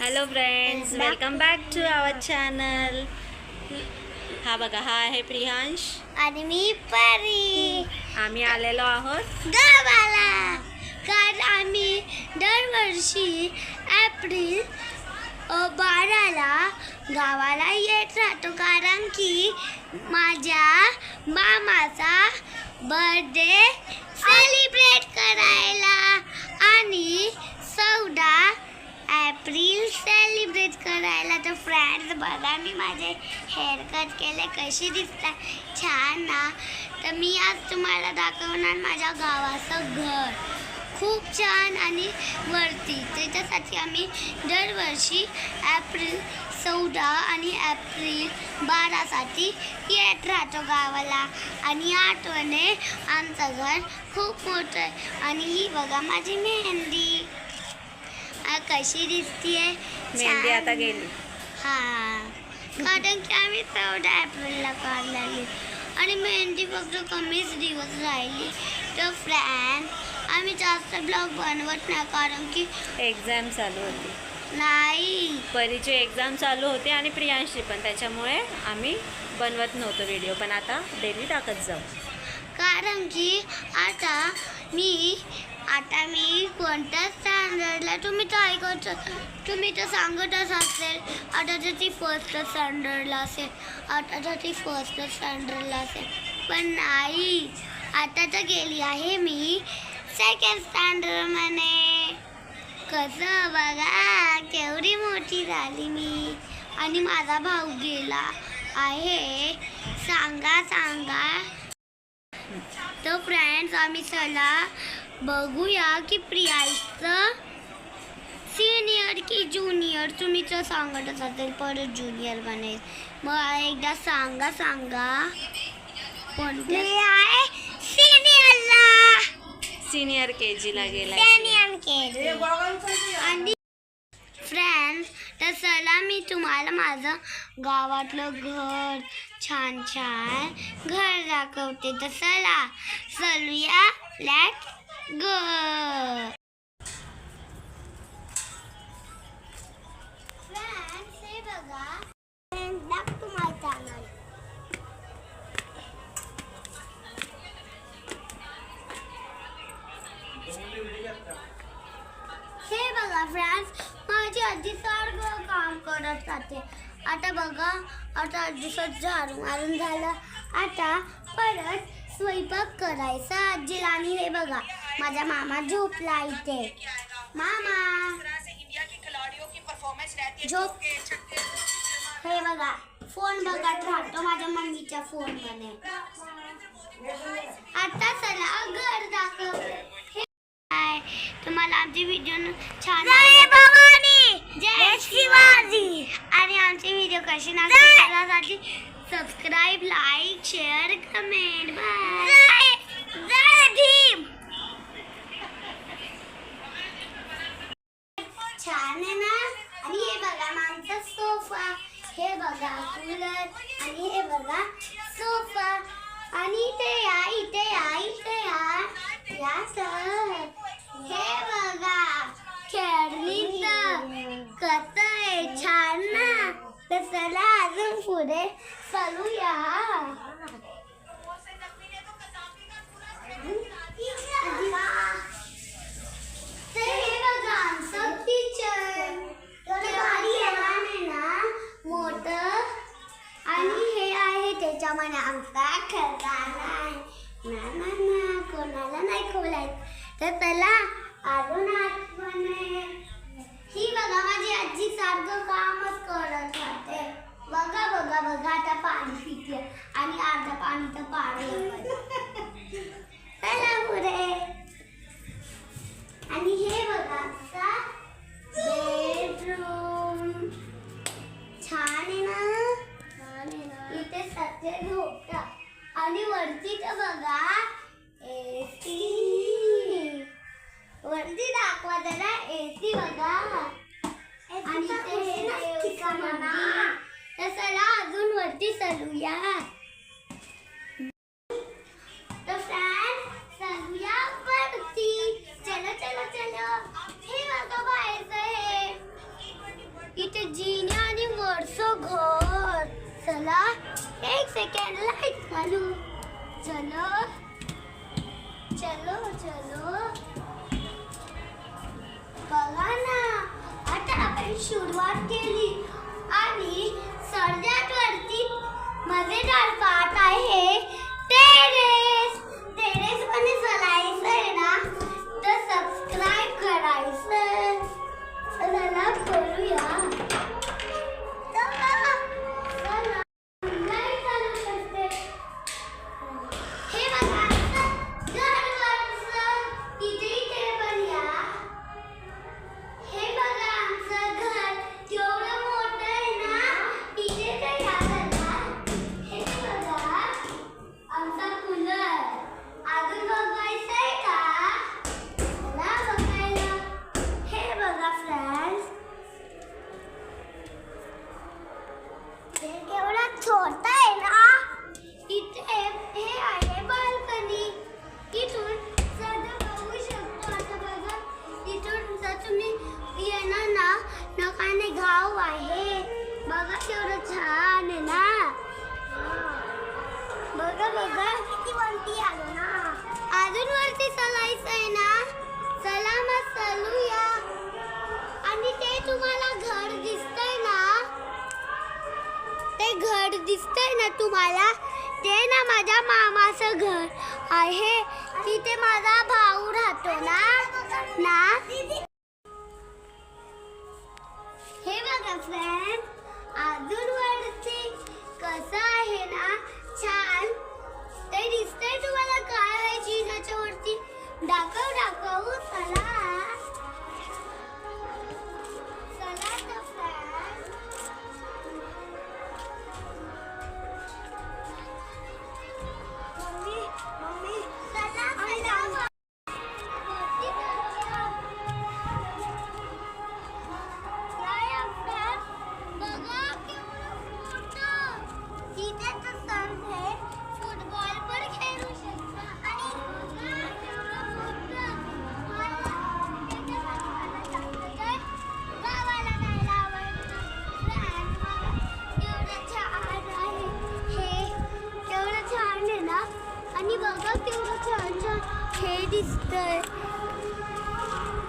Hello friends welcome back to our channel हा बघा हा आहे प्रियांश. आणि मी परी. आम्ही आलेलो आहोत. गावाला. कारण आम्ही दरवर्षी एप्रिल बाराला गावाला येत राहतो. कारण की माझ्या मामाचा बर्थडे सेलिब्रेट करायला. आणि चौदा एप्रिल सेलिब्रेट करायला तर फ्रेंड्स बघा मी माझे हेअर कट केले कशी दिसतात. छान ना. तर मी आज तुम्हाला दाखवणार माझ्या गावाचं घर. खूप छान आणि वरती. त्याच्यासाठी आम्ही दरवर्षी एप्रिल चौदा आणि एप्रिल बारासाठी येत राहतो गावाला. आणि आठवणे आमचं घर खूप मोठं आहे. आणि ही बघा माझी मेहंदी. कशी दिसतीये? मेहंदी. आता गेली. हा. कारण की आम्ही चौदा एप्रिलला काढलेली आणि मेहंदी फक्त कमीच दिवस राहिली. तर फ्रँड आम्ही जास्त ब्लॉग बनवत नाही कारण की एक्झाम चालू होती. नाही. परीची एक्झाम चालू होती आणि प्रियांशी पण. त्याच्यामुळे आम्ही बनवत नव्हतो व्हिडिओ पण आता डेली टाकत जाऊ. कारण की आता मी आता मी कोणत्या स्टँडर्डला तुम्ही तर करतो तुम्ही तर सांगतच असेल. आता तर ती फर्स्ट स्टँडर्डला असेल. आता तर ती फर्स्ट स्टँडर्डला असेल. पण नाही आता तर गेली आहे मी सेकंड स्टँडर्डमध्ये कसं बघा केवढी मोठी झाली मी. आणि माझा भाऊ गेला आहे. सांगा सांगा. तर फ्रेंड्स आम्ही चला बघूया की प्रियाचं सिनियर की ज्युनियर तुम्ही तर सांगतच असेल परत ज्युनियर बनेल मग एकदा सांगा सांगा. कोणते आहे सिनियरला सिनियर के जीला गेला सिनियर के आणि फ्रेंड्स तर चला मी तुम्हाला माझं गावातलं घर छान छान घर दाखवते. तर चला चलूया लॅट गो करत राहते. आता बघा आता आजीचं झाडू मारून झालं. आता परत स्वयंपाक करायचा. आजीला आणि हे बघा माझा मामा झोपला इथे. मामा! झोप हे बघा फोन बघत राहतो माझ्या मम्मीच्या फोनमध्ये. आता चला घर दाखव. तुम्हाला आमची व्हिडिओ छान जय शिवाजी. आणि आमची व्हिडिओ कशी लागली त्यासाठी subscribe like share comment bye Jai Bhim. छान आहे ना? आणि हे बघा आमचा सोफा. हे बघा कूलर आणि हे बघा सोफा. आणि इथे या इथे या इथे या. या सर हे बघा. खेळणीचं कसं आहे छान ना तर चला अजून पुढे चालूया. बघा आमचं ना मोठं. आणि हे आहे त्याच्यामध्ये आमचा खजाना नाही ना कोणाला नाही खोलायचं तर चला अजून ही बघा माझी आजी सारखं कामच करत राहते. बघा बघा बघा आता पाणी पिते. आणि अर्धा पाणी तर पाणी एसी बघा. आणि ते अजून वरती चलूया. सुरुवात केली. आणि सर्वात वरती मजेदार पाठ आहे. बघा. किती वरती आलो ना? अजून वरती चलायचंय ना? चला मग चलूया. आणि ते तुम्हाला घर दिसतंय ना? ते घर दिसतंय ना तुम्हाला? ते ना माझ्या मामाचं घर आहे. तिथे माझा भाऊ राहतो ना? ना? हे बघा फ्रेंड अजून वर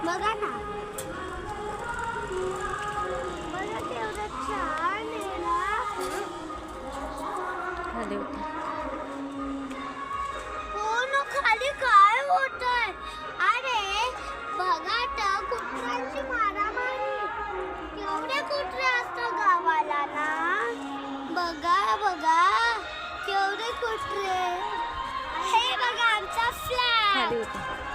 बघा हो ना. खाली काय होत अरे बघा तर कुत्र्यांची मारामारी. केवढे कुत्रे असतं गावाला ना? बघा बघा. केवढे कुत्रे. हे बघा आमचा फ्लॅट